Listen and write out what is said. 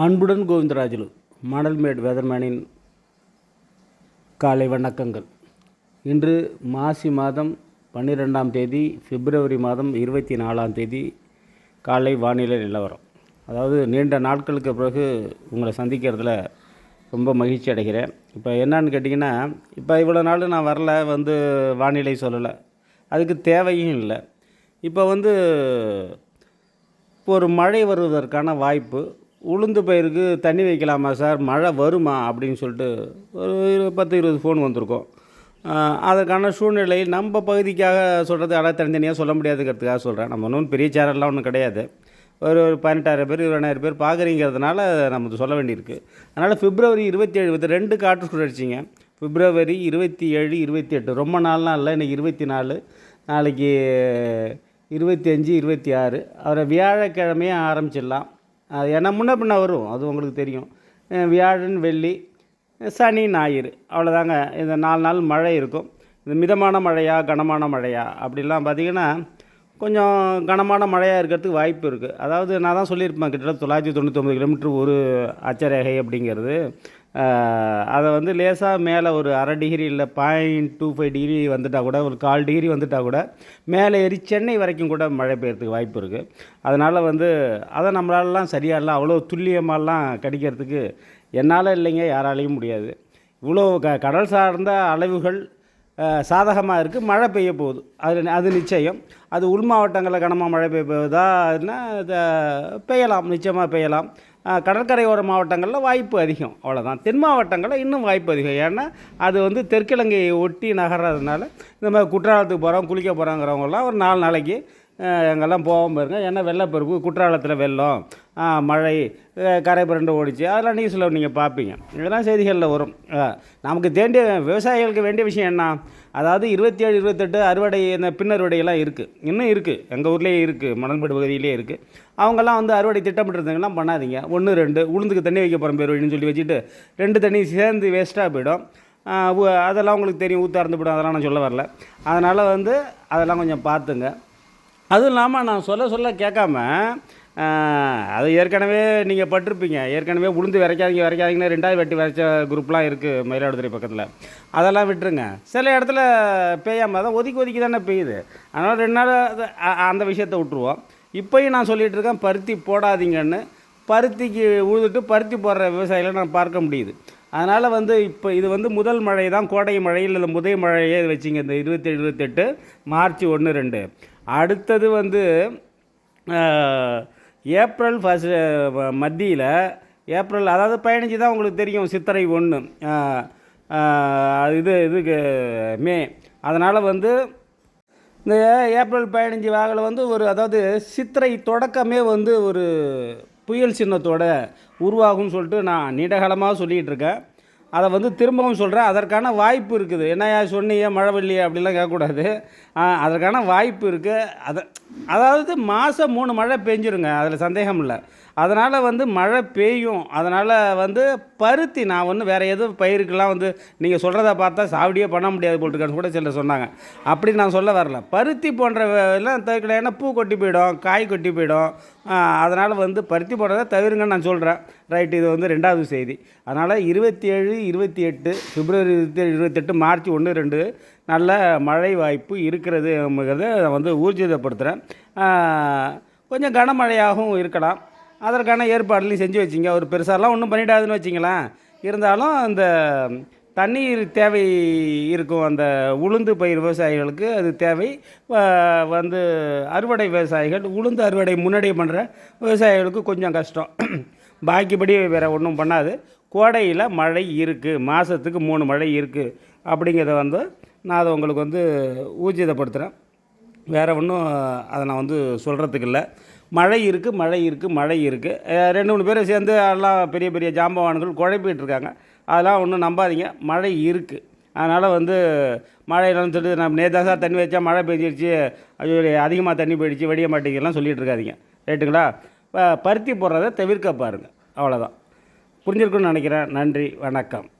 அன்புடன் கோவிந்தராஜலு மணல்மேட் வெதர்மேனின் காலை வணக்கங்கள். இன்று மாசி மாதம் பன்னிரெண்டாம் தேதி பிப்ரவரி மாதம் இருபத்தி நாலாம் தேதி காலை வானிலை நிலவரம். அதாவது நீண்ட நாட்களுக்கு பிறகு உங்களை சந்திக்கிறதுல ரொம்ப மகிழ்ச்சி அடைகிறேன். இப்போ என்னன்னு கேட்டிங்கன்னா இப்போ இவ்வளோ நாள் நான் வரல வந்து வானிலை சொல்லலை. அதுக்கு தேவையும் இல்லை. இப்போ வந்து இப்போ ஒரு மழை வருவதற்கான வாய்ப்பு உளுந்து பயிருக்கு தண்ணி வைக்கலாமா சார்? மழை வருமா? அப்படின்னு சொல்லிட்டு ஒரு இரு- பத்து இருபது ஃபோன் வந்திருக்கோம். அதற்கான சூழ்நிலை நம்ம பகுதிக்காக சொல்கிறது ஆனால் தனித்தனியாக சொல்ல முடியாதுங்கிறதுக்காக சொல்கிறேன் நம்ம ஒன்றும் பெரிய சேனல்லாம் ஒன்றும் கிடையாது. ஒரு ஒரு பதினெட்டாயிரம் பேர் இருபதாயிரம் பேர் பார்க்குறீங்கிறதுனால நமக்கு சொல்ல வேண்டியிருக்கு. அதனால் பிப்ரவரி இருபத்தி ஏழு இருபத்தி ரெண்டு காற்று சுழற்சிங்க. பிப்ரவரி இருபத்தி ஏழு இருபத்தி எட்டு. ரொம்ப நாள்லாம் இல்லை இன்னைக்கு இருபத்தி நாலு நாளைக்கு இருபத்தி அஞ்சு இருபத்தி ஆறு. அவரை வியாழக்கிழமையே ஆரம்பிச்சிடலாம். அது ஏன்னா முன்ன பின்ன வரும் அது உங்களுக்கு தெரியும். வியாழன் வெள்ளி சனி ஞாயிறு அவ்வளோதாங்க இந்த நாலு நாள் மழை இருக்கும். இந்த மிதமான மழையா கனமான மழையா? அப்படிலாம் பார்த்தீங்கன்னா கொஞ்சம் கனமான மழையாக இருக்கிறதுக்கு வாய்ப்பு இருக்குது அதாவது நான் தான் சொல்லியிருப்பேன் கிட்டத்தட்ட தொள்ளாயிரத்தி தொண்ணூத்தொம்பது கிலோமீட்டர் ஒரு அச்சரேகை அப்படிங்கிறது. அதை வந்து லேசாக மேலே ஒரு அரை டிகிரி இல்லை பாயிண்ட் டூ ஃபைவ் டிகிரி வந்துட்டால் கூட ஒரு கால் டிகிரி வந்துட்டால் கூட மேலே ஏறி சென்னை வரைக்கும் கூட மழை பெய்யறதுக்கு வாய்ப்பு இருக்குது அதனால் வந்து அதை நம்மளாலலாம் சரியாலாம் அவ்வளோ துல்லியமாலாம் கடிக்கிறதுக்கு என்னால் இல்லைங்க யாராலையும் முடியாது. இவ்வளோ க கடல் சார்ந்த அளவுகள் சாதகமாக இருக்குது மழை பெய்ய போகுது. அது அது நிச்சயம். அது உள் மாவட்டங்களில் கனமாக மழை பெய்ய போகுதான்னா பெய்யலாம் நிச்சயமாக பெய்யலாம். கடற்கரையோர மாவட்டங்களில் வாய்ப்பு அதிகம். அவ்வளோதான் தென் மாவட்டங்களில் இன்னும் வாய்ப்பு அதிகம். ஏன்னா அது வந்து தெற்கிழங்கையை ஒட்டி நகர்றதுனால இந்த மாதிரி குற்றாலத்துக்கு போகிறோம் குளிக்க போகிறோங்கிறவங்கலாம் ஒரு நாலு நாளைக்கு அங்கெல்லாம் எங்கெல்லாம் போகாமல் ஏன்னா வெள்ளப்பெருக்கு குற்றாலத்தில் வெள்ளம் மழை கரை புரண்டு ஓடிச்சு. அதெல்லாம் நியூஸில் நீங்கள் பார்ப்பீங்க இதெல்லாம் செய்திகளில் வரும். நமக்கு தேண்டிய விவசாயிகளுக்கு வேண்டிய விஷயம் என்ன? அதாவது இருபத்தி ஏழு இருபத்தெட்டு அறுவடை இந்த பின்னறுவடையெல்லாம் இருக்குது இன்னும் இருக்குது எங்கள் ஊர்லேயே இருக்குது மணல்மேடு பகுதியிலே இருக்குது அவங்கெல்லாம் வந்து அறுவடை திட்டமிட்டுறதுங்கெல்லாம் பண்ணாதீங்க. ஒன்று ரெண்டு உளுந்துக்கு தண்ணி வைக்க போகிறோம் பேர் சொல்லி வச்சுட்டு ரெண்டு தண்ணி சேர்ந்து வேஸ்ட்டாக போயிடும். அதெல்லாம் உங்களுக்கு தெரியும். ஊற்ற போய்டும் அதெல்லாம் நான் சொல்ல வரல. அதனால் வந்து அதெல்லாம் கொஞ்சம் பார்த்துங்க. அதுவும் இல்லாமல் நான் சொல்ல சொல்ல கேட்காம அது ஏற்கனவே நீங்கள் பட்டிருப்பீங்க. ஏற்கனவே உளுந்து விரைக்காதீங்க விரைக்காதீங்கன்னு ரெண்டாவது வெட்டி விரைச்ச குரூப்லாம் இருக்குது மயிலாடுதுறை பக்கத்தில். அதெல்லாம் விட்டுருங்க. சில இடத்துல பெய்யாமல் தான் ஒதுக்கி ஒதுக்கி தானே பெய்யுது. அதனால் ரெண்டு நாள் அ- அந்த விஷயத்தை விட்ருவோம் இப்போயும் நான் சொல்லிகிட்டு இருக்கேன் பருத்தி போடாதீங்கன்னு. பருத்திக்கு உழுதுட்டு பருத்தி போடுற விவசாயிகளை நான் பார்க்க முடியுது. அதனால் வந்து இப்போ இது வந்து முதல் மழை தான் கோடை மழை இல்லை முதல் மழையே வச்சிங்க இந்த இருபத்தேழு இருபத்தெட்டு மார்ச் ஒன்று ரெண்டு. அடுத்தது வந்து ஏப்ரல் ஃபஸ்ட் மத்தியில் ஏப்ரல் அதாவது பதினஞ்சு தான் உங்களுக்கு தெரியும் சித்திரை ஒன்று இது இதுக்கு மே. அதனால் வந்து இந்த ஏப்ரல் பதினஞ்சு வாக்கில் வந்து ஒரு அதாவது சித்திரை தொடக்கமே வந்து ஒரு புயல் சின்னத்தோட உருவாகும்னு சொல்லிட்டு நான் நீண்டகாலமாக சொல்லிகிட்டு இருக்கேன். அதை வந்து திரும்பவும் சொல்கிறேன் அதற்கான வாய்ப்பு இருக்குது. என்னையா சொன்னீங்க மழை வெள்ளியே அப்படிலாம் கேட்கக்கூடாது. அதற்கான வாய்ப்பு இருக்குது அதை அதாவது மாதம் மூணு மழை பெஞ்சிருங்க. அதில் சந்தேகம் இல்லை. அதனால் வந்து மழை பெய்யும். அதனால் வந்து பருத்தி நான் ஒன்று வேறு எதுவும் பயிருக்கெல்லாம் வந்து நீங்கள் சொல்கிறத பார்த்தா சாவடியே பண்ண முடியாது போட்டுருக்கான்னு கூட சிலர் சொன்னாங்க. அப்படி நான் சொல்ல வரல. பருத்தி போன்ற வே- எல்லாம் ஏன்னா பூ கொட்டி போயிடும் காய் கொட்டி போயிடும். அதனால் வந்து பருத்தி போடுறத தவிருங்கன்னு நான் சொல்கிறேன் ரைட் இது வந்து ரெண்டாவது செய்தி. அதனால் இருபத்தி ஏழு இருபத்தி எட்டு பிப்ரவரி இருபத்தி ஏழு இருபத்தெட்டு மார்ச் ஒன்று ரெண்டு நல்ல மழை வாய்ப்பு இருக்கிறது நான் வந்து ஊர்ஜிதப்படுத்துகிறேன் கொஞ்சம் கனமழையாகவும் இருக்கலாம். அதற்கான ஏற்பாடுலையும் செஞ்சு வச்சிங்க. ஒரு பெருசாலாம் ஒன்றும் பண்ணிடாதுன்னு வச்சிங்களேன். இருந்தாலும் அந்த தண்ணீர் தேவை இருக்கும். அந்த உளுந்து பயிர் விவசாயிகளுக்கு அது தேவை. வந்து அறுவடை விவசாயிகள் உளுந்து அறுவடை முன்னாடியே பண்ணுற விவசாயிகளுக்கு கொஞ்சம் கஷ்டம். பாக்கிப்படி வேறு ஒன்றும் பண்ணாது. கோடையில் மழை இருக்குது மாதத்துக்கு மூணு மழை இருக்குது அப்படிங்கிறத வந்து நான் அதை உங்களுக்கு வந்து ஊர்ஜிதப்படுத்துகிறேன் வேறு ஒன்றும் அதை நான் வந்து சொல்கிறதுக்கு இல்லை. மழை இருக்குது மழை இருக்குது மழை இருக்குது ரெண்டு மூணு பேர் சேர்ந்து எல்லாம் பெரிய பெரிய ஜாம்பவான்கள் குழப்பிட்டு இருக்காங்க. அதெல்லாம் ஒன்றும் நம்பாதீங்க. மழை இருக்குது அதனால் வந்து மழையிலன்னு சொல்லிட்டு நம்ம நேதா சார் தண்ணி வச்சா மழை பெஞ்சிருச்சு. அது அதிகமாக தண்ணி போயிடுச்சு. வெடிய மாட்டேங்கலாம் சொல்லிகிட்டு இருக்காதிங்க. ரைட்டுங்களா? பருத்தி போடுறத தவிர்க்க பாருங்கள் அவ்வளோதான் புரிஞ்சிருக்குன்னு நினைக்கிறேன். நன்றி வணக்கம்.